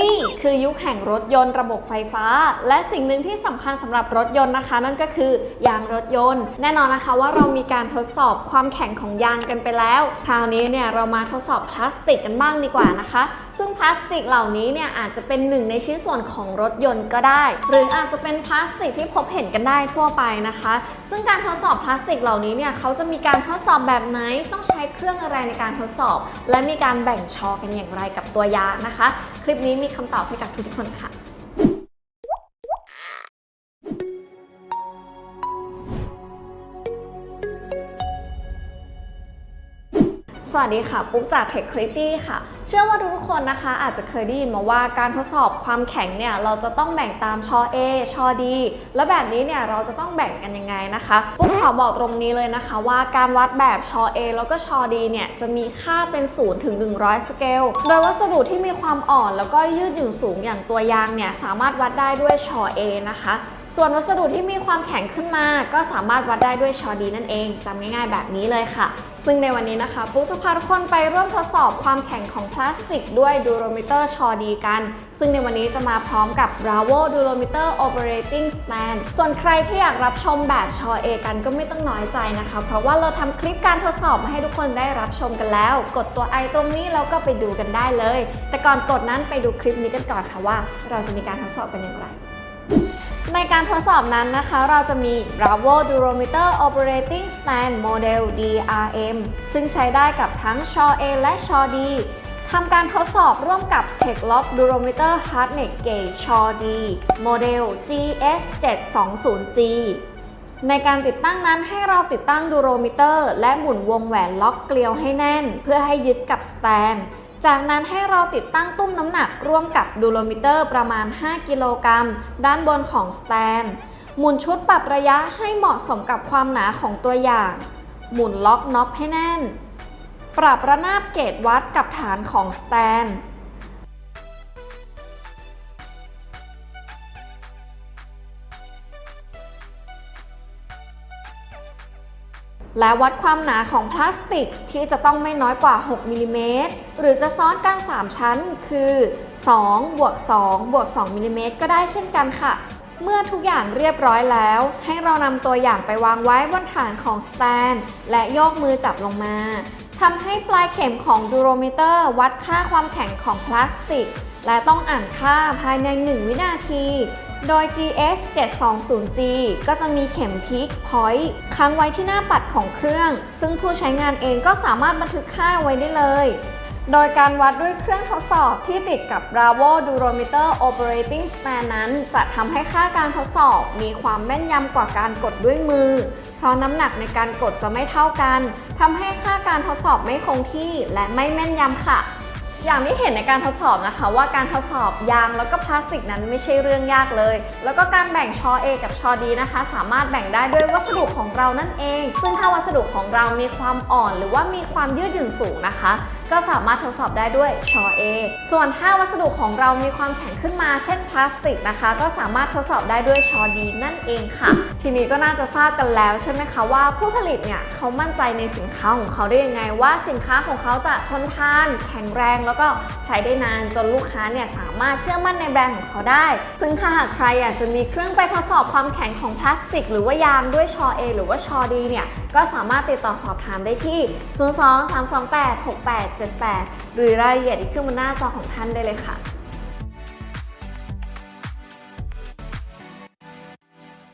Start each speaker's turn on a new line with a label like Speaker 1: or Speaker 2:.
Speaker 1: นี่คือยุคแห่งรถยนต์ระบบไฟฟ้า และสิ่งหนึ่งที่สำคัญสำหรับรถยนต์นะคะ นั่นก็คือยางรถยนต์ แน่นอนนะคะว่าเรามีการทดสอบความแข็งของยางกันไปแล้ว คราวนี้เนี่ยเรามาทดสอบพลาสติกกันบ้างดีกว่านะคะซึ่งพลาสติกเหล่านี้เนี่ยอาจจะเป็นหนึ่งในชิ้นส่วนของรถยนต์ก็ได้ หรืออาจจะเป็นพลาสติกที่พบเห็นกันได้ทั่วไปนะคะ ซึ่งการทดสอบพลาสติกเหล่านี้เนี่ยเขาจะมีการทดสอบแบบไหนต้องใช้เครื่องอะไรในการทดสอบ และมีการแบ่งชอกันอย่างไรกับตัวยางนะคะ คลิปนี้มีคำตอบให้กับทุกคนค่ะสวัสดีค่ะ ปุ๊กจาก Tech c r i t y ค่ะ ชื่อว่าทุกคนนะคะอาจจะเคยได้ยินมาว่าการทดสอบความแข็งเนี่ยเราจะต้องแบ่งตามชอ A ชอ D แล้วแบบนี้เนี่ยเราจะต้องแบ่งกันยังไงนะคะปุ๊กขอบอกตรงนี้เลยนะคะ ว่าการวัดแบบชอ A แล้วก็ชอ D เนี่ยจะมีค่าเป็น0ถึง100 สเกล โดยวัสดุที่มีความอ่อนแล้วก็ยืดหยุ่นสูงอย่างตัวยางเนี่ยสามารถวัดได้ด้วยชอ A นะคะส่วนวัสดุที่มีความแข็งขึ้นมา ก็สามารถวัดได้ด้วยชอดีนั่นเองจำง่ายๆแบบนี้เลยค่ะ ซึ่งในวันนี้นะคะปุ๊กจะพาทุกคนไปร่วมทดสอบความแข็งของพลาสติกด้วยดูโรมิเตอร์ชอดีกัน ซึ่งในวันนี้จะมาพร้อมกับ Bravo Durometer Operating Stand ส่วนใครที่อยากรับชมแบบชอเอกันก็ไม่ต้องน้อยใจนะคะ เพราะว่าเราทำคลิปการทดสอบมาให้ทุกคนได้รับชมกันแล้ว กดตัวไอตรงนี้แล้วก็ไปดูกันได้เลย แต่ก่อนกดนั้นไปดูคลิปนี้กันก่อนค่ะว่า เราจะมีการทดสอบกันอย่างไร ในการทดสอบนั้นนะคะ เราจะมี Bravo Durometer Operating Stand Model DRM ซึ่งใช้ได้กับทั้ง Shaw A และ Shaw D ทำการทดสอบร่วมกับ Techlock Durometer Hardneck Gauge Shaw D Model GS720G ในการติดตั้งนั้นให้เราติดตั้งดูโรมิเตอร์ และหมุนวงแหวนล็อกเกลียวให้แน่น เพื่อให้ยึดกับสแตน จากนั้นให้เราติดตั้งตุ้มน้ำหนักร่วมกับดูโรมิเตอร์ประมาณ 5 กิโลกรัมด้านบนของสแตน หมุนชุดปรับระยะให้เหมาะสมกับความหนาของตัวอย่าง หมุนล็อกน็อปให้แน่น ปรับระนาบเกจวัดกับฐานของสแตน และวัดความหนาของพลาสติกที่จะต้องไม่น้อยกว่า 6มิลลิเมตรหรือจะซ้อนกัน 3 ชั้นคือ2บวก2บวก2มิลลิเมตรก็ได้เช่นกันค่ะ เมื่อทุกอย่างเรียบร้อยแล้ว ให้เรานำตัวอย่างไปวางไว้บนฐานของสแตน และโยกมือจับลงมาทำให้ปลายเข็มของดูโรมิเตอร์ วัดค่าความแข็งของพลาสติก และต้องอ่านค่าภายใน 1 วินาที โดย GS 720G ก็จะมีเข็มพิกพอยต์ค้างไว้ที่หน้าปัดของเครื่อง ซึ่งผู้ใช้งานเองก็สามารถบันทึกค่าไว้ได้เลย โดยการวัดด้วยเครื่องทดสอบที่ติดกับ Bravo Durometer Operating Stand นั้น จะทำให้ค่าการทดสอบมีความแม่นยำกว่าการกดด้วยมือ เพราะน้ำหนักในการกดจะไม่เท่ากันทำให้ค่าการทดสอบไม่คงที่และไม่แม่นยำค่ะ อย่างที่เห็นในการทดสอบนะคะว่าการทดสอบยางแล้วก็พลาสติกนั้นไม่ใช่เรื่องยากเลย แล้วก็การแบ่งชอ A กับชอ D นะคะ สามารถแบ่งได้ด้วยวัสดุของเรานั่นเอง ซึ่งถ้าวัสดุของเรามีความอ่อน หรือว่ามีความยืดหยุ่นสูงนะคะ ก็สามารถทดสอบได้ด้วยชอ A ส่วนถ้าวัสดุของเรามีความแข็งขึ้นมาเช่นพลาสติกนะคะ ก็สามารถทดสอบได้ด้วยชอ D นั่นเองค่ะ ทีนี้ก็น่าจะทราบกันแล้วใช่ไหมคะว่าผู้ผลิตเนี่ยเขามั่นใจในสินค้าของเขาได้ยังไง ว่าสินค้าของเขาจะทนทาน แข็งแรงแล้วก็ใช้ได้นานจนลูกค้าเนี่ยสามารถเชื่อมั่นในแบรนด์ของเขาได้ ซึ่งถ้าหากใครอยากจะมีเครื่องไปทดสอบความแข็งของพลาสติก หรือว่ายางด้วยชอ A หรือว่าชอ D เนี่ยก็สามารถติดต่อสอบถามได้ที่ 0232868 278 หรือรายละเอียดที่ขึ้นบนหน้าจอของท่านได้เลยค่ะ